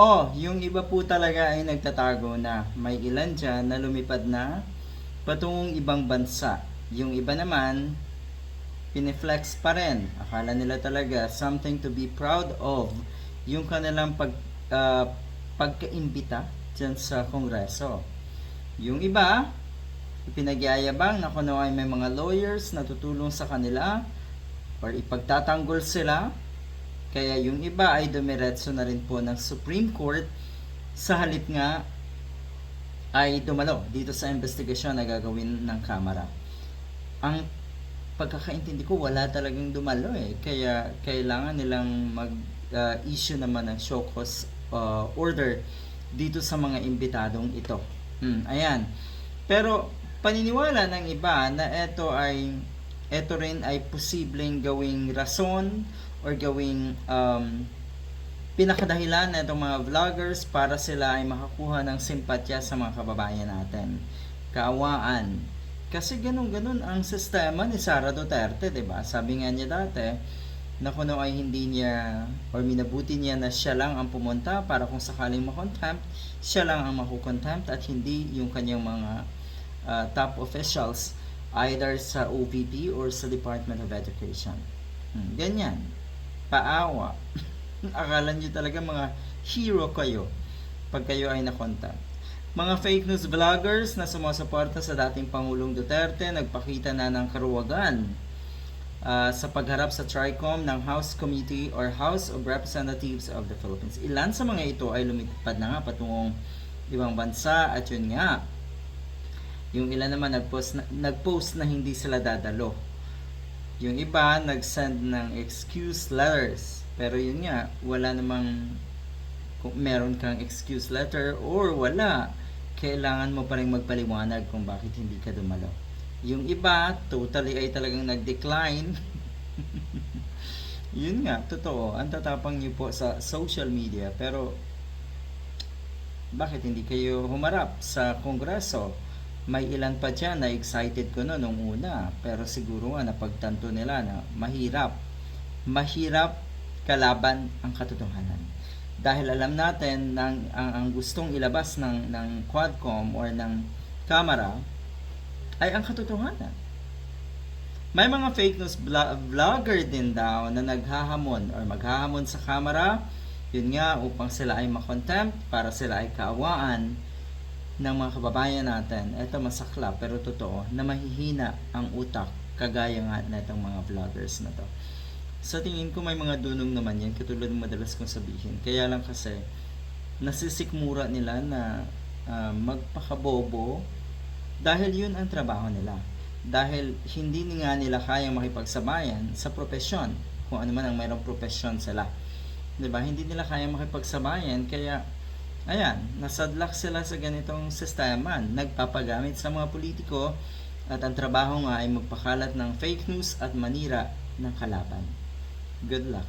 Oh, yung iba po talaga ay nagtatago na. May ilan dyan na lumipad na patungong ibang bansa. Yung iba naman, pineflex pa rin. Akala nila talaga something to be proud of yung kanilang pag, ah, pagkaimbita dyan sa kongreso. Yung iba, ipinagyayabang na kung ano ay may mga lawyers na tutulong sa kanila or ipagtatanggol sila kaya yung iba ay dumiretso na rin po ng Supreme Court sa halip nga ay dumalo dito sa investigasyon na gagawin ng Kamara. Ang pagkakaintindi ko wala talagang dumalo eh. Kaya kailangan nilang mag-issue naman ng show cause uh, order dito sa mga imbitadong ito. Hmm, ayan. Pero paniniwala ng iba na ito ay ito rin ay posibleng gawing rason or gawing um, pinakadahilan na itong mga vloggers para sila ay makakuha ng simpatya sa mga kababayan natin. Kaawaan. Kasi ganun-ganun ang sistema ni Sara Duterte, ba? Sabi nga niya dati na kung ano ay hindi niya or minabuti niya na siya lang ang pumunta para kung sakaling makontempt, siya lang ang makukontempt at hindi yung kanyang mga uh, top officials either sa OVP or sa Department of Education. Hmm, ganyan. Paawa. Akala niyo talaga mga hero kayo pag kayo ay nakonta. Mga fake news vloggers na sumusuporta sa dating Pangulong Duterte nagpakita na ng karuwagan ah, sa pagharap sa TRICOM ng House Committee or House of Representatives of the Philippines. Ilan sa mga ito ay lumipad na nga patungong ibang bansa at yun nga, yung ilan naman nagpost na, nagpost na hindi sila dadalo. Yung iba nag-send ng excuse letters. Pero yun nga, wala namang kung meron kang excuse letter or wala, kailangan mo pa rin magpaliwanag kung bakit hindi ka dumalo. Yung iba, totally ay talagang nag-decline. yun nga, totoo. Ang tatapang niyo po sa social media. Pero, bakit hindi kayo humarap sa kongreso? May ilan pa dyan na excited ko no nung una. Pero siguro nga napagtanto nila na mahirap. Mahirap kalaban ang katotohanan. Dahil alam natin ng ang, ang gustong ilabas ng ng Quadcom or ng Kamara ay ang katotohanan. May mga fake news vlogger din daw na naghahamon or maghahamon sa kamera, yun nga upang sila ay makontempt, para sila ay kaawaan ng mga kababayan natin. Ito masakla pero totoo na mahihina ang utak kagaya nga na mga vloggers na to. Sa tingin ko may mga dunong naman yan katulad ng madalas kong sabihin. Kaya lang kasi nasisikmura nila na ah, magpakabobo dahil yun ang trabaho nila. Dahil hindi nga nila kayang makipagsabayan sa propesyon. Kung ano man ang mayroong propesyon sila. 'Di ba Hindi nila kayang makipagsabayan kaya ayan, nasadlak sila sa ganitong sistema. Nagpapagamit sa mga politiko at ang trabaho nga ay magpakalat ng fake news at manira ng kalaban. Good luck.